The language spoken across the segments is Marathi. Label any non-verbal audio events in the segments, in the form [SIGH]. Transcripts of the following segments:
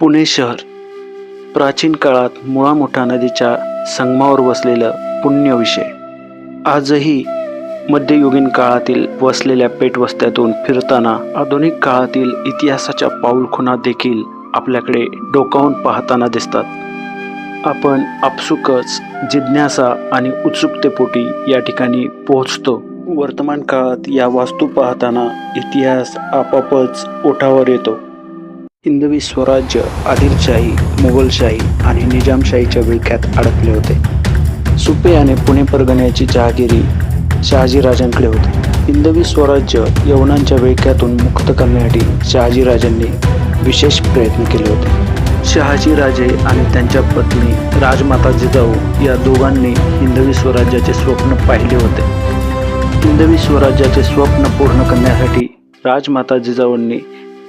पुणे शहर. प्राचीन काळात मुळा मोठा नदीच्या संगमावर वसलेलं पुण्य विषय. आजही मध्ययुगीन काळातील वसलेल्या पेटवस्त्यातून फिरताना आधुनिक काळातील इतिहासाच्या पाऊलखुणा देखील आपल्याकडे डोकावून पाहताना दिसतात. आपण आपसुकच जिज्ञासा आणि उत्सुकतेपोटी या ठिकाणी पोहोचतो. वर्तमान काळात या वास्तू पाहताना इतिहास आपापच ओठावर येतो. हिंदवी स्वराज्य आदिलशाही मुघलशाही आणि निजामशाहीच्या विळख्यात अडकले होते. सुपे आणि पुणे परगण्याची जहागिरी शहाजीराजांकडे होती. हिंदवी स्वराज्य यवनांच्या विळख्यातून मुक्त करण्यासाठी शहाजीराजांनी विशेष प्रयत्न केले होते. शहाजीराजे आणि त्यांच्या पत्नी राजमाता जिजाऊ या दोघांनी हिंदवी स्वराज्याचे स्वप्न पाहिले होते. हिंदवी स्वराज्याचे स्वप्न पूर्ण करण्यासाठी राजमाता जिजाऊंनी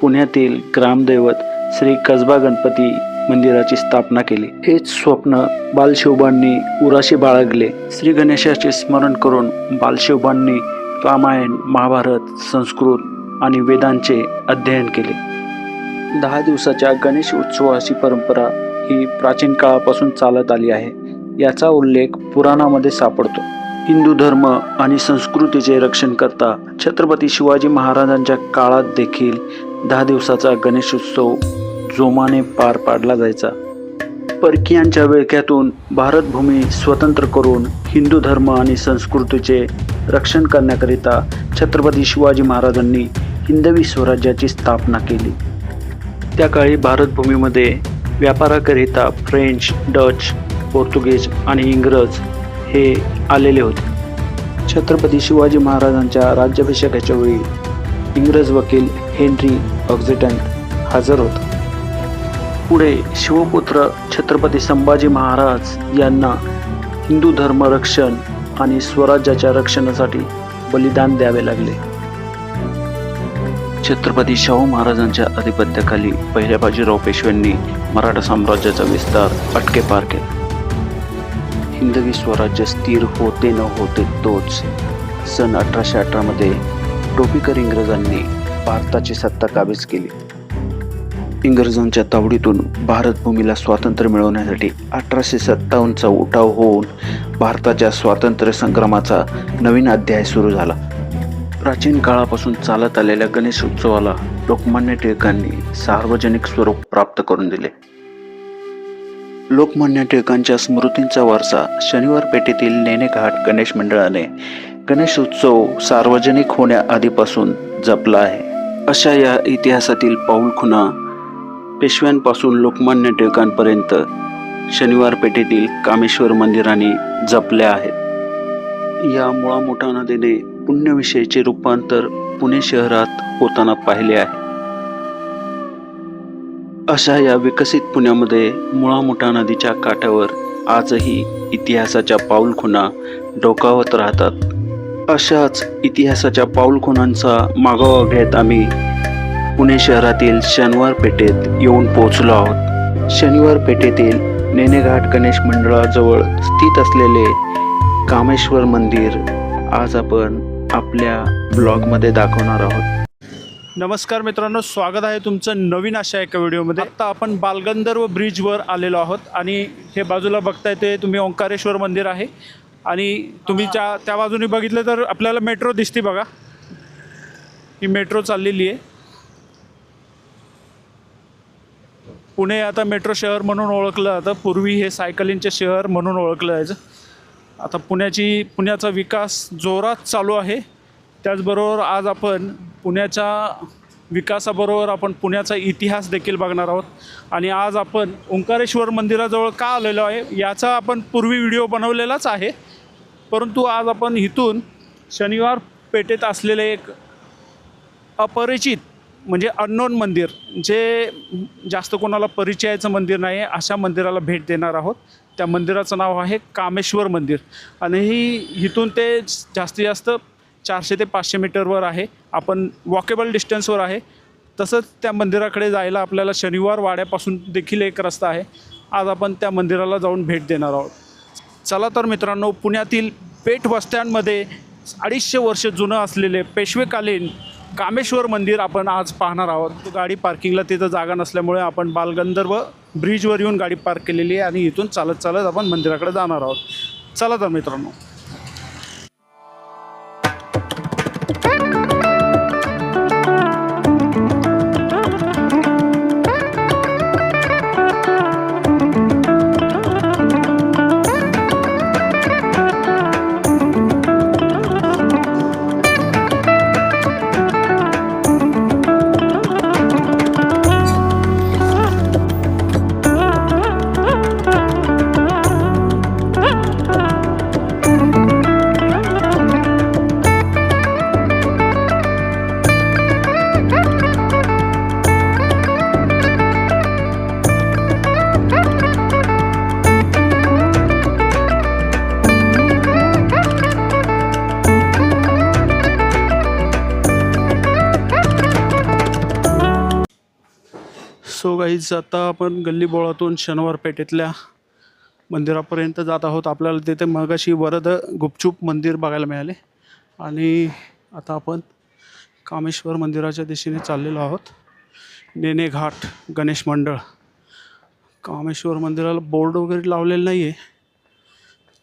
पुण्यातील ग्रामदैवत श्री कसबा गणपती मंदिराची स्थापना केली. हेच स्वप्न बालशिवबांनी उराशी बाळगले. श्री गणेशाचे स्मरण करून बालशिवबांनी रामायण महाभारत संस्कृत आणि वेदांचे अध्ययन केले. दहा दिवसाच्या गणेश उत्सवाची परंपरा ही प्राचीन काळापासून चालत आली आहे. याचा उल्लेख पुराणामध्ये सापडतो. हिंदू धर्म आणि संस्कृतीचे रक्षण करता छत्रपती शिवाजी महाराजांच्या काळात देखील दहा दिवसाचा गणेशोत्सव जोमाने पार पाडला जायचा. परकीयांच्या विळख्यातून भारतभूमी स्वतंत्र करून हिंदू धर्म आणि संस्कृतीचे रक्षण करण्याकरिता छत्रपती शिवाजी महाराजांनी हिंदवी स्वराज्याची स्थापना केली. त्या काळी भारतभूमीमध्ये व्यापाराकरिता फ्रेंच डच पोर्तुगीज आणि इंग्रज हे आलेले होते. छत्रपती शिवाजी महाराजांच्या राज्याभिषेकाच्या वेळी इंग्रज वकील हेनरी ऑक्झिटंट हजर होता. पुढे शिवपुत्र छत्रपती संभाजी महाराज यांना हिंदू धर्म रक्षण आणि स्वराज्याच्या रक्षणासाठी बलिदान द्यावे लागले. छत्रपती शाहू महाराजांच्या आधिपत्याखाली पहिल्या बाजीराव पेशव्यांनी मराठा साम्राज्याचा विस्तार अटके पार केला. हिंदवी स्वराज्य स्थिर होते न होते तोच सन अठराशे अठरामध्ये टोपीकर इंग्रजांनी भारताची सत्ता काबीज केली. इंग्रजांच्या तावडीतून भारतभूमीला स्वातंत्र्य मिळवण्यासाठी अठराशे सत्तावन्नचा उठाव होऊन भारताच्या स्वातंत्र्य संग्रामाचा नवीन अध्याय सुरू झाला. प्राचीन काळापासून चालत आलेल्या गणेश उत्सवाला लोकमान्य टिळकांनी सार्वजनिक स्वरूप प्राप्त करून दिले. लोकमान्य टिळकांच्या स्मृतींचा वारसा शनिवार पेठेतील नेणेघाट गणेश मंडळाने गणेश उत्सव सार्वजनिक होण्याआधीपासून जपला आहे. अशा या इतिहासातील पाऊलखुणा पेशव्यांपासून लोकमान्य टिळकांपर्यंत शनिवार पेठेतील कामेश्वर मंदिराने जपल्या आहेत. या मुळामुठा नदीने पुण्यविषयीचे रूपांतर पुणे शहरात होताना पाहिले आहे. अशा या विकसित पुण्यामध्ये मुळामुठा नदीच्या काठावर आजही इतिहासाच्या पाऊलखुणा डोकावत राहतात. अशाच इतिहासाच्या पाऊलखुणांचा मागोवा घेत आम्ही पुणे शहरातील शनिवार पेठेत येऊन पोहोचलो आहोत. शनिवार पेठेतील नेनेघाट गणेश मंडळाजवळ स्थित असलेले कामेश्वर मंदिर आज आपण आपल्या ब्लॉगमध्ये दाखवणार आहोत. नमस्कार मित्रांनो स्वागत आहे तुमचं नवीन अशा एका व्हिडिओमध्ये. आता आपण बालगंधर्व ब्रिजवर आलेलो आहोत आणि हे बाजूला बघताय ते तुम्ही ओंकारेश्वर मंदिर आहे. आणि तुम्ही त्या त्या बाजूने बघितलं तर आपल्याला मेट्रो दिसते बघा. ही मेट्रो चाललेली आहे. पुणे आता मेट्रो शहर म्हणून ओळखलं जातं. पूर्वी हे सायकलिंगचे शहर म्हणून ओळखलं जायचं. आता पुण्याची पुण्याचा विकास जोरात चालू आहे. त्याचबरोबर आज आपण पुण्याच्या विकासाबरोबर आपण पुण्याचा इतिहास देखील बघणार आहोत. आणि आज आपण ओंकारेश्वर मंदिराजवळ का आलेलो आहे याचा आपण पूर्वी व्हिडिओ बनवलेलाच आहे. परंतु आज आपण इथून शनिवार पेठेत असलेले एक अपरिचित म्हणजे अननोन मंदिर जे जास्त कोणाला परिचयाचं मंदिर नाही आहे अशा मंदिराला भेट देणार आहोत. त्या मंदिराचं नाव आहे कामेश्वर मंदिर. आणि ही इथून ते जास्तीत जास्त चारशे ते पाचशे मीटरवर आहे. आपण वॉकेबल डिस्टन्सवर आहे. तसंच त्या मंदिराकडे जायला आपल्याला शनिवार वाड्यापासून देखील एक रस्ता आहे. आज आपण त्या मंदिराला जाऊन भेट देणार आहोत. चला तर मित्रांनो पुण्यातील पेठ वस्त्यांमध्ये अडीचशे वर्ष जुनं असलेले पेशवेकालीन कामेश्वर मंदिर आपण आज पाहणार आहोत. गाडी पार्किंगला तिथं जागा नसल्यामुळे आपण बालगंधर्व ब्रिजवर येऊन गाडी पार्क केलेली आहे आणि इथून चालत चालत आपण मंदिराकडे जाणार आहोत. चला तर मित्रांनो. सो गाईज आता आपण गल्ली बोळातून शनिवार पेठेतल्या मंदिरापर्यंत जात आहोत. आपल्याला तिथे मगाशी वरद गुपचूप मंदिर बघायला मिळाले. आणि आता आपण कामेश्वर मंदिराच्या दिशेने चाललेलो आहोत. नेणेघाट गणेश मंडळ. कामेश्वर मंदिराला बोर्ड वगैरे लावलेलं नाही आहे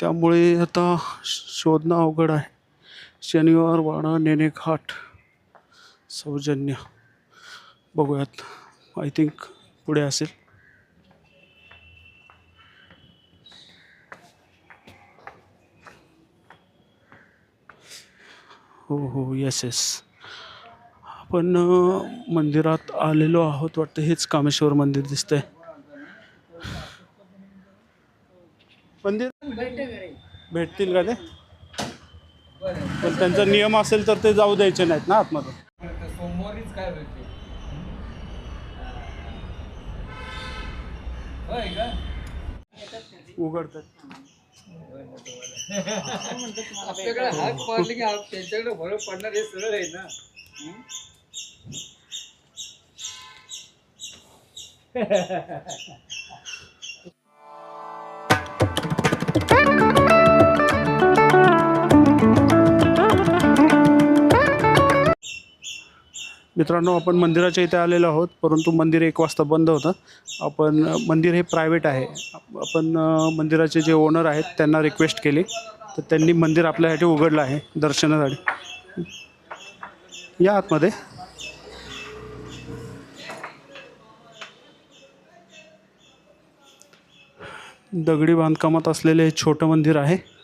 त्यामुळे आता शोधणं अवघड आहे. शनिवार वाडा नेणेघाट सौजन्य. बघूयात. आय थिंक पुढे असेल. हो हो येस येस आपण मंदिरात आलेलो आहोत वाटतं हेच कामेश्वर मंदिर दिसतंय. मंदिर भेटतील का ते? पण त्यांचा नियम असेल तर ते जाऊ द्यायचे नाहीत ना आतमध्ये सोमवारीच काय भेटते होय का उघडतात आपल्याकडे हात मारले की आप- त्यांच्याकडे फरक पडणार हे सरळ आहे ना हं? [LAUGHS] मित्रांनो आपण मंदिराच्या इथे आलेलो आहोत परंतु मंदिर एक वाजता बंद होतं. आपण मंदिर हे प्रायव्हेट आहे. आपण मंदिराचे जे ओनर आहेत त्यांना रिक्वेस्ट केली. तर त्यांनी मंदिर आपल्यासाठी उघडलं आहे दर्शनासाठी. या आतमध्ये. दगडी बांधकामात असलेले हे छोटं मंदिर आहे.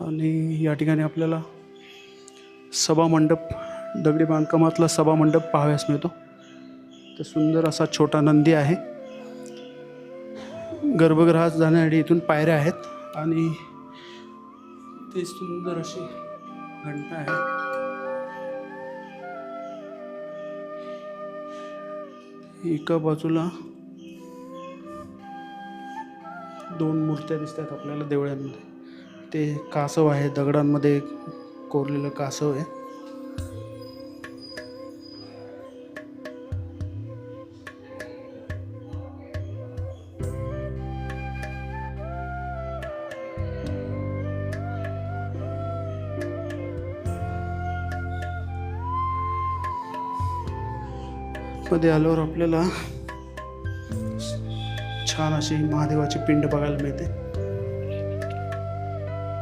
आणि या ठिकाणी आपल्याला सभामंडप दगडी बांधकामातला सभामंडप पाहाव्यास मिळतो. तर सुंदर असा छोटा नंदी आहे. गर्भगृहात जाण्यासाठी इथून पायऱ्या आहेत आणि ते सुंदर अशी घंटा आहे. एका बाजूला दोन मूर्त्या दिसतात आपल्याला देवळ्यांमध्ये. ते कासव आहे दगडांमध्ये कोरलेलं कासव आहे. मध्ये आल्यावर आपल्याला छान अशी महादेवाची पिंड बघायला मिळते.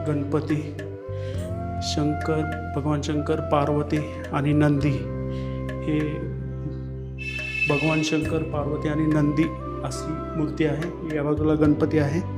गणपती शंकर भगवान शंकर पार्वती आणि नंदी. हे भगवान शंकर पार्वती आणि नंदी अशी मूर्ती आहे. या बाजूला गणपती आहे.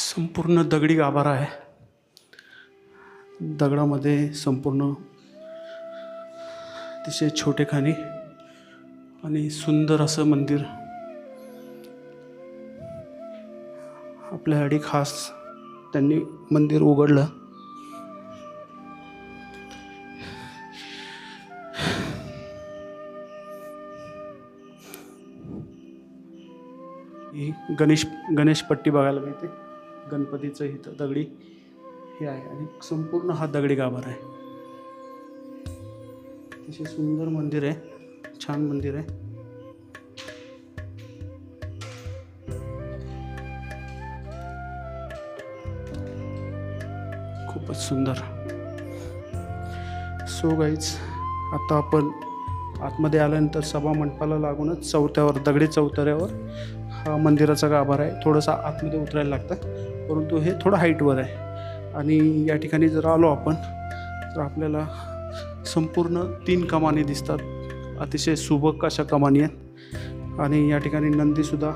संपूर्ण दगडी गाभारा आहे. दगडामध्ये संपूर्ण अतिशय छोटे खाणी आणि सुंदर असं मंदिर आपल्यासाठी खास त्यांनी मंदिर उघडलं. ही गणेश गणेशपट्टी बघायला मिळते. गणपतीचं इथं दगडी हे आहे आणि संपूर्ण हा दगडी गाभार आहे. अतिशय सुंदर मंदिर आहे छान मंदिर आहे. खूपच सुंदर. सो गाईज आता आपण आतमध्ये आल्यानंतर सभा मंडपाला लागूनच चौथ्यावर दगडी चौथऱ्यावर हा मंदिराचा गाभार आहे. थोडंसं आतमध्ये उतरायला लागतं. परंतु हे थोडं हाईटवर आहे. आणि या ठिकाणी जर आलो आपण तर आपल्याला संपूर्ण तीन कमानी दिसतात. अतिशय सुबक अशा कमानी आहेत. आणि या ठिकाणी नंदीसुद्धा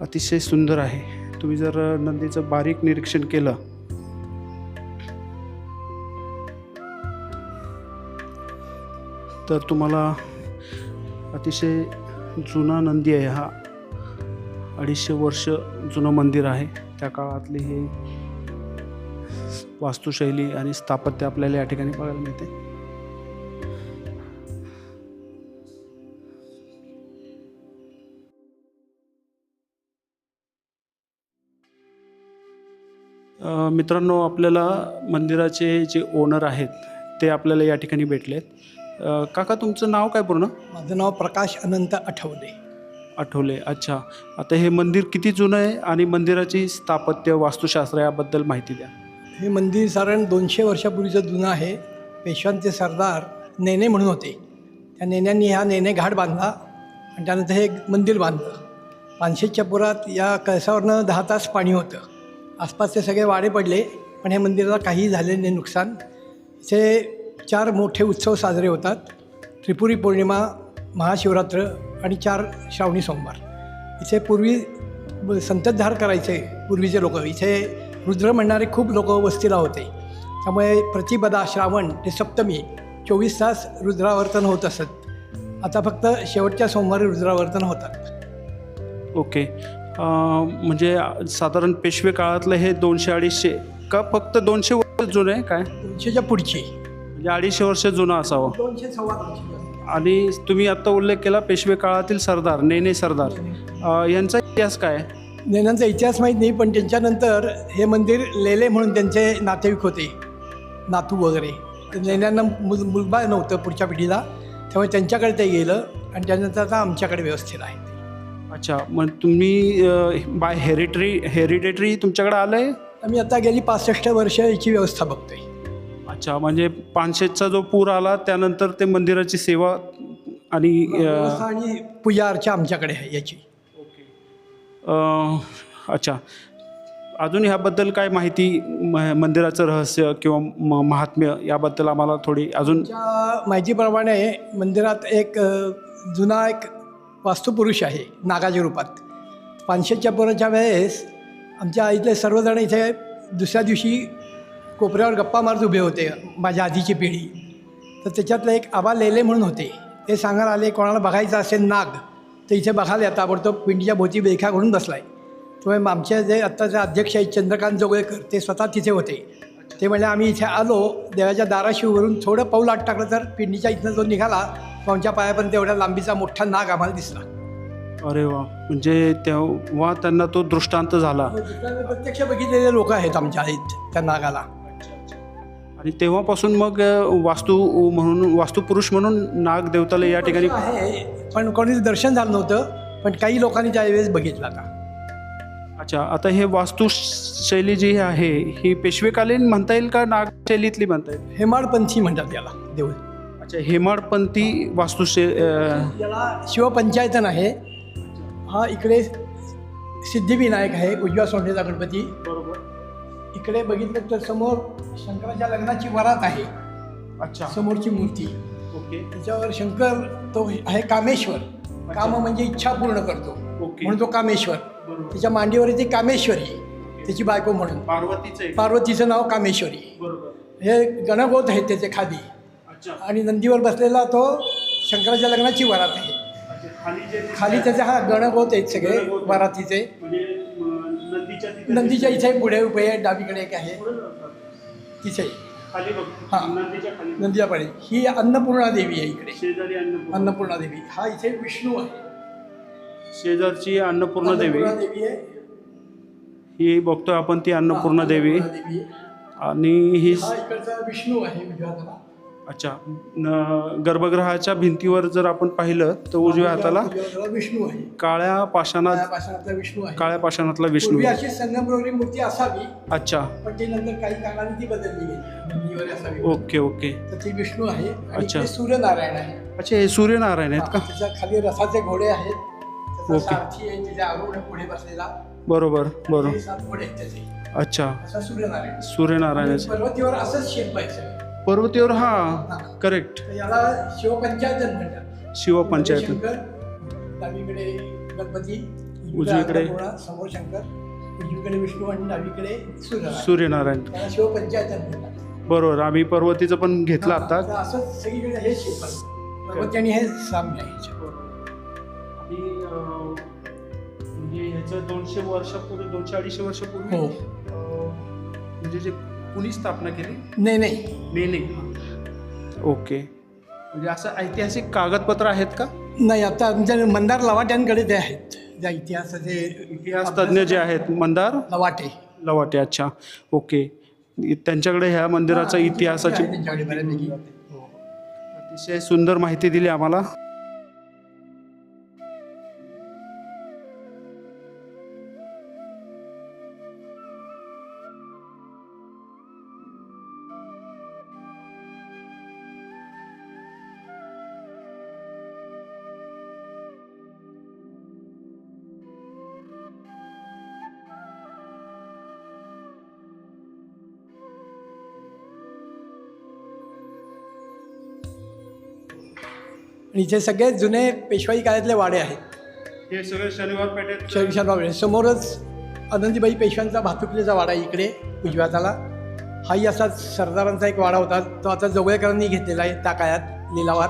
अतिशय सुंदर आहे. तुम्ही जर नंदीचं बारीक निरीक्षण केलं तर तुम्हाला अतिशय जुना नंदी आहे. हा अडीचशे वर्ष जुनं मंदिर आहे. त्या काळातली हे वास्तुशैली आणि स्थापत्य आपल्याला या ठिकाणी बघायला मिळते. मित्रांनो आपल्याला मंदिराचे जे ओनर आहेत ते आपल्याला या ठिकाणी भेटले आहेत काका तुमचं नाव काय पूर्ण? माझं नाव प्रकाश अनंत आठवले. आठवले. अच्छा. आता हे मंदिर किती जुनं आहे आणि मंदिराची स्थापत्य वास्तुशास्त्र याबद्दल माहिती द्या. हे मंदिर साधारण दोनशे वर्षापूर्वीचं जुनं आहे. पेशव्यांचे सरदार नेने म्हणून होते. त्या नेण्यांनी हा नेने घाट बांधला आणि त्यानंतर हे मंदिर बांधलं. पानशेच्या पुरात या कळसावरनं दहा तास पाणी होतं. आसपासचे सगळे वाडे पडले पण हे मंदिराला काहीही झाले नाही नुकसान. इथे चार मोठे उत्सव साजरे होतात. त्रिपुरी पौर्णिमा महाशिवरात्र आणि चार श्रावणी सोमवार. इथे पूर्वी संततधार करायचे पूर्वीचे लोक. इथे रुद्र म्हणणारे खूप लोक वस्तीला होते. त्यामुळे प्रतिपदा श्रावण ते सप्तमी चोवीस तास रुद्रावर्तन होत असत. आता फक्त शेवटच्या सोमवारी रुद्रावर्तन होतात. ओके. म्हणजे साधारण पेशवे काळातलं हे दोनशे अडीचशे का फक्त दोनशे वर्ष जुनं? आहे काय? दोनशेच्या पुढची. म्हणजे अडीचशे वर्ष जुनं असावं. दोनशे सव्वा दोनशे आणि तुम्ही आत्ता उल्लेख केला पेशवे काळातील सरदार नेने सरदार. अं, यांचा इतिहास काय? आहे? नेण्यांचा इतिहास माहीत नाही पण त्यांच्यानंतर हे मंदिर लेले म्हणून त्यांचे नातेवाईक होते नातू वगैरे. तर नेण्यांना मुल मुलबाळ नव्हतं पुढच्या पिढीला त्यामुळे त्यांच्याकडे ते गेलं आणि त्यानंतर आता आमच्याकडे व्यवस्थित आहे. अच्छा मग तुम्ही बाय हेरिटरी हेरिडेटरी तुमच्याकडे आलं आहे आम्ही आता गेली पासष्ट वर्ष याची व्यवस्था बघतोय. अच्छा म्हणजे पानशेतचा जो पूर आला त्यानंतर ते मंदिराची सेवा आणि आणि पूजा अर्चा आमच्याकडे आहे याची. अ, अच्छा. अजून ह्याबद्दल काय माहिती म- मंदिराचं रहस्य किंवा म महात्म्य याबद्दल आम्हाला थोडी अजून? त्या माहितीप्रमाणे मंदिरात एक अ, जुना एक वास्तुपुरुष आहे नागाच्या रूपात. पानशेच्या पोराच्या वेळेस आमच्या इथले सर्वजण इथे दुसऱ्या दिवशी कोपऱ्यावर गप्पा मारत उभे होते माझ्या आधीची पिढी. तर त्याच्यातलं एक आबा लेले म्हणून होते. ते सांगायला आले कोणाला बघायचं असेल नाग तर इथे बघायला येता ताबडतोब पिंडीच्या भोवती बेखा घडून बसला आहे त्यामुळे आमचे जे आत्ताचे अध्यक्ष आहेत चंद्रकांत जोगळेकर ते स्वतः तिथे होते. ते म्हणजे आम्ही इथे आलो देवाच्या दाराशी उभारून थोडं पाऊल आत टाकलं तर पिंडीच्या इथनं जो निघाला तो आमच्या पायापर्यंत एवढ्या लांबीचा मोठा नाग आम्हाला दिसला. अरे वा. म्हणजे तेव्हा त्यांना तो दृष्टांत झाला. प्रत्यक्ष बघितलेले लोक आहेत आमच्या इथ त्या नागाला. आणि तेव्हापासून मग वास्तू म्हणून वास्तुपुरुष म्हणून नाग देवताला या ठिकाणी आहे पण कोणीच दर्शन झालं नव्हतं पण काही लोकांनी त्यावेळेस बघितलं आता. अच्छा आता हे वास्तुशैली जी आहे ही पेशवेकालीन म्हणता येईल का नाग शैलीतली म्हणता येईल? हेमाडपंथी म्हणतात याला देऊळ. अच्छा हेमाडपंथी वास्तुशै याला शिवपंचायतन आहे. हा इकडे सिद्धिविनायक आहे उजव्या सोंडेचा गणपती. इकडे बघितलं तर समोर शंकराच्या लग्नाची वरात आहे. अच्छा. समोरची मूर्ती. ओके. त्याच्यावर शंकर तो आहे कामेश्वर. काम म्हणजे इच्छा पूर्ण करतो. म्हणून तो कामेश्वर. त्याच्या मांडीवर ती कामेश्वरी त्याची बायको म्हणून. पार्वतीचं पार्वतीचं नाव कामेश्वरी हे गणगोत आहेत त्याचे खाली. अच्छा. आणि नंदीवर बसलेला तो शंकराच्या लग्नाची वरात आहे. खाली त्याचे हा गणगोत आहेत सगळे. वरातीचे. म्हणजे नदीच्या इथे पुढे उभे आहे, डावीकडे एक आहे. तिथे. हा. पुढे ही अन्नपूर्णा देवी आहे इकडे. शेजारी अन्नपूर्णा. अन्नपूर्णा देवी. हा इथे विष्णू आहे. शेजारची अन्नपूर्णा देवी. आहे. ही बघतोय आपण ती अन्नपूर्णा देवी. आणि ही विष्णू आहे अच्छा. न- गर्भगृहाच्या भिंतीवर जर आपण पाहिलं तर उजव्या हाताला उजव्या विष्णू आहे. काळ्या पाषाणात काळ्या पाषाणातला विष्णू आहे. काळ्या पाषाणातला विष्णू. पूर्वी. अशी संगमरवरी मूर्ती असावी अच्छा. पण ती नंतर काही कारणाने ती बदलली गेली. असावी. Okay okay. तर ती विष्णू आहे आणि अच्छा. सूर्यनारायण आहे. अच्छा हे सूर्यनारायण आहेत हा, का? त्याच्याखाली रथाचे घोडे आहेत. त्याचा ओके. सारथी आहे त्याच्या आरूढ पुढे बसलेला. बरोबर बरोबर. हे सात घोडे आहेत त्याचे. अच्छा. असा सूर्यनारायण. सूर्यनारायणाचे पर्वतीवर असंच शिल्प आहे सगळं पर्वतीवर हा करेक्ट याला म्हणतात शिवपंचायत. शंकर डावीकडे गणपती उजवीकडे- समोर शंकर उजवीकडे विष्णू आणि डावीकडे सूर्यनारायण. म्हणतात बरोबर आम्ही पर्वतीचं पण घेतलं हा, आता. असंच सगळीकडे हे आहे पर्वती आणि हे साम्य आहे म्हणजे ह्याचं दोनशे वर्षापूर्वी दोनशे अडीचशे वर्षापूर्वी हो. म्हणजे जे कुणी स्थापना केली? नाही नाही. नेने ओके. म्हणजे असं ऐतिहासिक कागदपत्र आहेत का? नाही आता आमच्या मंदार लवाट्यांकडे ते आहेत. ज्या इतिहासाचे इतिहास तज्ज्ञ जे आहेत मंदार? लवाटे. लवाटे अच्छा. ओके. त्यांच्याकडे ह्या मंदिराचा इतिहासाची आहे त्यांच्याकडे बऱ्यापैकी. अतिशय सुंदर माहिती दिली आम्हाला. आणि इथे सगळे जुने पेशवाई काळातले वाडे आहेत. हे सगळे शनिवार पेठेत शहरीशान वाडे समोरच आनंदीबाई पेशव्यांचा भातुकलीचा वाडा आहे इकडे उजव्या हाताला हाही असाच सरदारांचा एक वाडा होता तो आता जवळकरांनी घेतलेला आहे त्या काळात लिलावात.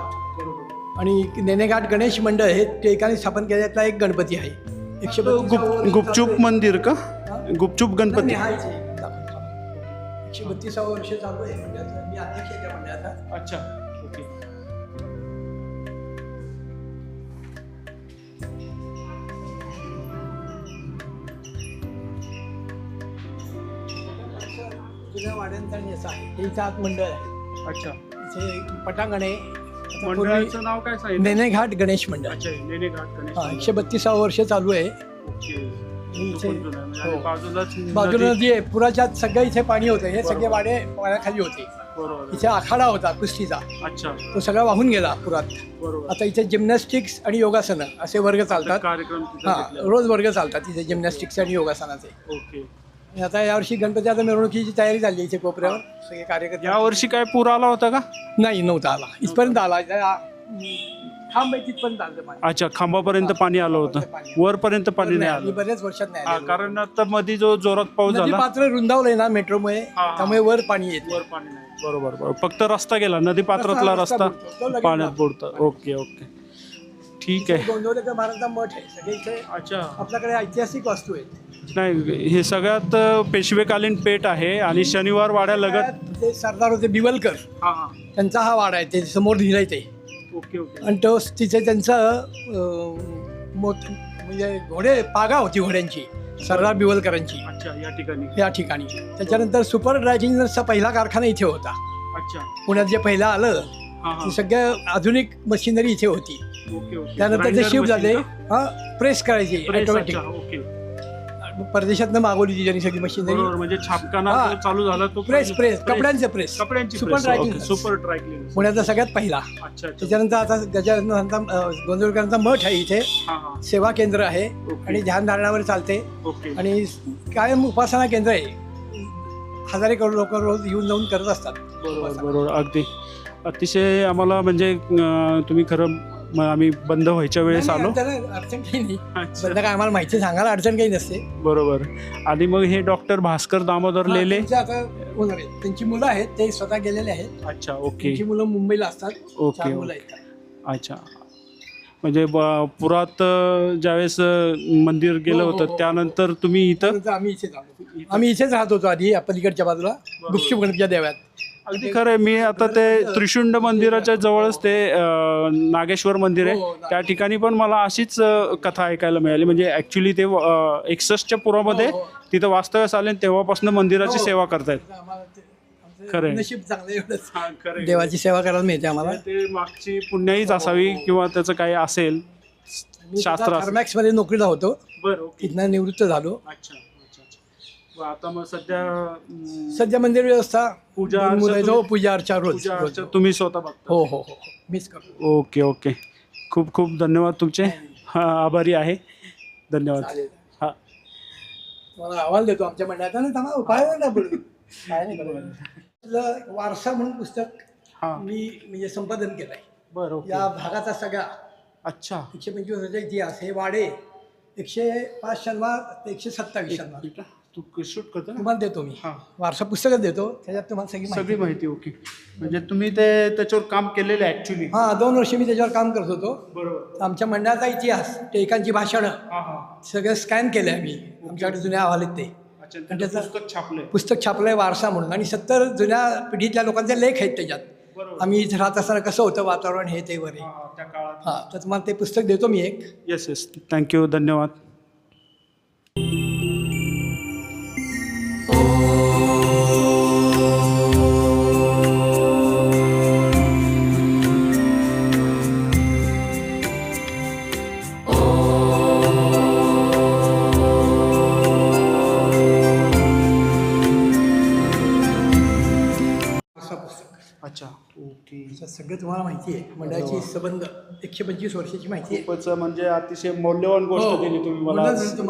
आणि नेनेघाट गणेश मंडळ हे टिळकाने स्थापन केल्यातला एक गणपती आहे. एकशे गुप गुपचूप. मंदिर का? गुपचूप गणपती. हा. एकशे बत्तीसावं वर्ष चालू आहे मंडळाचं. मी अध्यक्ष आहे त्या मंडळाचा. अच्छा. याचा आहे. हे इथं आत मंडळ आहे. अच्छा. इथे पटांगण आहे आता पूर्वी मंडळाचं नाव काय सांगितलं? नेनेघाट गणेश मंडळ. अच्छा नेने घाट गणेश हा एकशे बत्तीसावं वर्ष चालू आहे. ओके. इथे तो पण जुना आहे. म्हणजे हो. बाजूलाच बाजूला नदी. आहे पुराच्या सगळं इथे पाणी होतं. हे सगळे वाडे पाण्याखाली होते. बरोबर. इथे आखाडा होता कुस्तीचा. अच्छा. तो सगळा वाहून गेला पुरात. बरोबर. आता इथे जिम्नॅस्टिक्स आणि योगासनं असे वर्ग चालतात. कार्यक्रम तिथं हा घेतला. रोज वर्ग चालतात इथे जिम्नॅस्टिक्स आणि योगासनाचे. ओके. आता यावर्षी गणपती आता मिरवणुकीची तयारी झाली इथे कोपऱ्यावर. सगळे कार्यकर्ते. या वर्षी काय पूर आला होता का? नाही नव्हता आला. इथपर्यंत आला. खांब आहे तिथपर्यंत आलं पाणी. अच्छा खांबापर्यंत पाणी आलं होतं. वरपर्यंत पाणी नाही आलं. बऱ्याच वर्षात नाही हा. कारण आता मध्ये जो जोरात पाऊस नदी झाला. पात्र रुंदावलंय ना मेट्रोमुळे. हा. त्यामुळे वर पाणी येत वर पाणी नाही. बरोबर बरोबर. फक्त रस्ता गेला. नदी पात्रातला रस्ता रस्ता. बुडतो. तो लगेच पाण्यात. बुडतं. Okay okay. ठीक आहे. गोंदवलेकर महाराजचा मठ आहे. सगळे इथे अच्छा. आपल्याकडे ऐतिहासिक वास्तू आहेत. नाही हे सगळ्यात पेशवेकालीन पेठ आहे आणि शनिवार वाड्या लगत ते सरदार होते बिवलकर. हा हा. त्यांचा हा वाडा आहे ते समोर लिहिलंय ते. Okay okay. आणि तो तिथे त्यांचं अं, मोठ म्हणजे घोडे पागा होती घोड्यांची सरदार बिवलकरांची. अच्छा या ठिकाणी. या ठिकाणी. त्याच्यानंतर सुपर ड्रायझिंगचा पहिला कारखाना इथे होता. अच्छा. पुण्यात जे पहिलं आलं हा हा. ते सगळ्या आधुनिक मशिनरी इथे होती. Okay okay. त्यानंतर ते शिफ्ट झाले? हा प्रेस करायची Press, ऑटोमॅटिक. अच्छा, ओके. परदेशातनं मागवली ती त्यांनी सगळी मशिनरी म्हणजे छापखाना हा. जो चालू झाला तो प्रेस प्रेस कपड्यांचे प्रेस कपड्यांची सुपर ड्राय सुपर ड्राय पुण्याचा सगळ्यात पहिला. अच्छा अच्छा. त्याच्यानंतर आता गजानंदा गोंदवलकरांचा मठ आहे इथे. हा हा. सेवा केंद्र आहे. ओके. आणि ध्यानधारणावर चालते. ओके आणि कायम उपासना केंद्र आहे. हजारे करोड लोक रोज येऊन जाऊन करत असतात. बरोबर बरोबर. अगदी. अतिशय आम्हाला म्हणजे अं, तुम्ही खरं म- आम्ही बंद व्हायच्या वेळेस आलो. अडचण काही नाही. अच्छा. बंद काय आम्हाला माहिती सांगायला अडचण काही नसते. बरोबर. आणि मग हे डॉक्टर भास्कर दामोदर हा, लेले? त्यांचे आता होणार. त्यांची मुलं आहेत ते स्वतः गेलेले आहेत. अच्छा ओके. त्यांची मुलं मुंबईला असतात. ओके, चार ओके. मुलं आहेत. अच्छा. म्हणजे ब- पुरात अं, ज्यावेळेस अं, मंदिर गेलं हो, हो, होतं हो. त्यानंतर तुम्ही इथं? तर आम्ही इथेच आलो आम्ही इथेच राहत होतो आधी या पलीकडच्या बाजूला गुपचूप गणपतीच्या देव्यात अगदी खरं आहे मी आता ते त्रिशुंड मंदिराच्या जवळच ते नागेश्वर मंदिर आहे. त्या ठिकाणी पण मला अशीच कथा ऐकायला मिळाली. म्हणजे ॲक्च्युली ते एकसष्टच्या पुरामध्ये तिथं वास्तव्यास आले आणि तेव्हापासून मंदिराची सेवा करतायत. खरं हा, खरं आहे. देवाची सेवा करायला मिळते आम्हाला. ते मागची पुण्याहीच असावी किंवा त्याचं काही असेल शास्त्र नोकरीला होतो. बरं तिथनं निवृत्त झालो. अच्छा. आता मग सध्या सध्या मंदिर व्यवस्था पूजा दोन अर्चा मुलं आहेत. हो तुम्ही- पूजा अर्चा रोज पूजा रोज. अर्चा तुम्ही स्वतः बघता. हो हो हो मीच करतो. Okay okay. खूप खूप धन्यवाद तुमचे. हा आभारी आहे. धन्यवाद. चालेल हा. तुम्हाला अहवाल देतो आमच्या मंडळाचा. ना थांबा काय म्हणता बोलू? काय नाही बोलू. आपलं वारसा म्हणून पुस्तक हा. मी म्हणजे संपादन केलं आहे बरं ओके. या भागाचा सगळा. अच्छा. एकशे पंचवीस वर्षाचा इतिहास. हे वाडे एकशे पाच शनिवार ते एकशे सत्तावीस शनिवार. तू शूट करतो ना? तुम्हाला देतो मी. हा. वारसा पुस्तकच देतो. त्याच्यात तुम्हाला सगळी सगळी माहिती ओके म्हणजे तुम्ही ते त्याच्यावर काम केलेलं आहे ॲक्च्युली हां दोन वर्ष मी त्याच्यावर काम करत होतो. बरोबर. आमच्या मंडळाचा इतिहास टेकांची भाषणं हा हा. सगळं स्कॅन केलं आहे मी आमच्याकडे जुन्या अहवाल आहेत ते. अच्छा आणि त्याचं त्याचा- पुस्तक छापलंय. पुस्तक छापलं आहे वारसा म्हणून. आणि सत्तर जुन्या पिढीतल्या लोकांचे लेख आहेत त्याच्यात. बरोबर. आम्ही इथे राहत असताना कसं होतं वातावरण हे ते वगैरे. हा, हा, त्या काळात. हां तर तुम्हाला ते पुस्तक देतो मी एक. येस येस थँक्यू धन्यवाद. अच्छा. ओके. सगळं तुम्हाला माहिती आहे मंडळाची संबंध एकशे पंचवीस वर्षाची माहिती आहे खूपच म्हणजे अतिशय मौल्यवान गोष्ट हो. दिली तुम्ही मला. म्हणूनच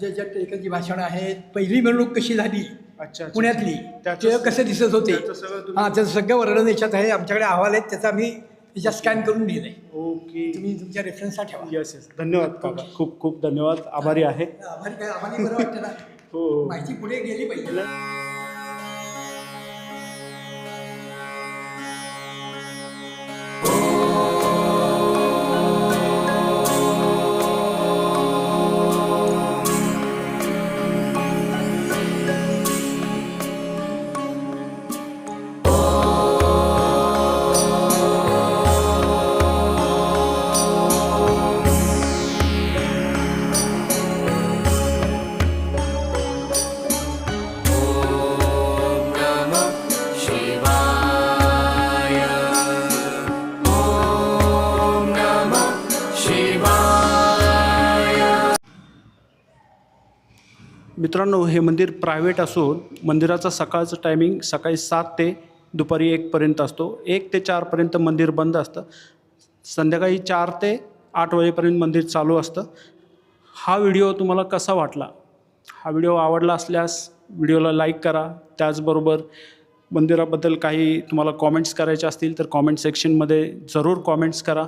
ज्याच्यात टेकांची भाषणं आहेत पहिली मिरवणूक कशी झाली? अच्छा. पुण्यातली. त्याचं- ते कसे दिसत होते? त्याचं सगळं तुम्ही- हां त्याचं सगळं वर्णन याच्यात आहे. आमच्याकडे अहवाल आहेत त्याचा मी त्याच्यात स्कॅन करून दिलं आहे ओके. तुम्ही तुमच्या रेफरन्सला ठेवा. येस येस धन्यवाद काका खूप खूप धन्यवाद. आभारी आहे. काय आम्हाला बरं वाटतं ना. हो हो. माहिती पुढे गेली पाहिजे. मित्रांनो हे मंदिर प्रायव्हेट असून मंदिराचा सकाळचं टायमिंग सकाळी सात ते दुपारी एकपर्यंत असतो. एक ते चारपर्यंत मंदिर बंद असतं. संध्याकाळी चार ते आठ वाजेपर्यंत मंदिर चालू असतं. हा व्हिडिओ तुम्हाला कसा वाटला? हा व्हिडिओ आवडला असल्यास व्हिडिओला लाईक करा. त्याचबरोबर मंदिराबद्दल काही तुम्हाला कॉमेंट्स करायचे असतील तर कॉमेंट सेक्शनमध्ये जरूर कॉमेंट्स करा.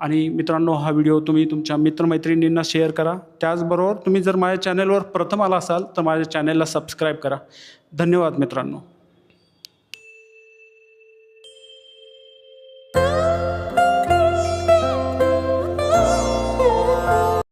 आणि मित्रांनो हा व्हिडिओ तुम्ही तुमच्या मित्रमैत्रिणींना शेअर करा. त्याचबरोबर तुम्ही जर माझ्या चॅनलवर प्रथम आला असाल तर माझ्या चॅनलला सबस्क्राईब करा. धन्यवाद मित्रांनो.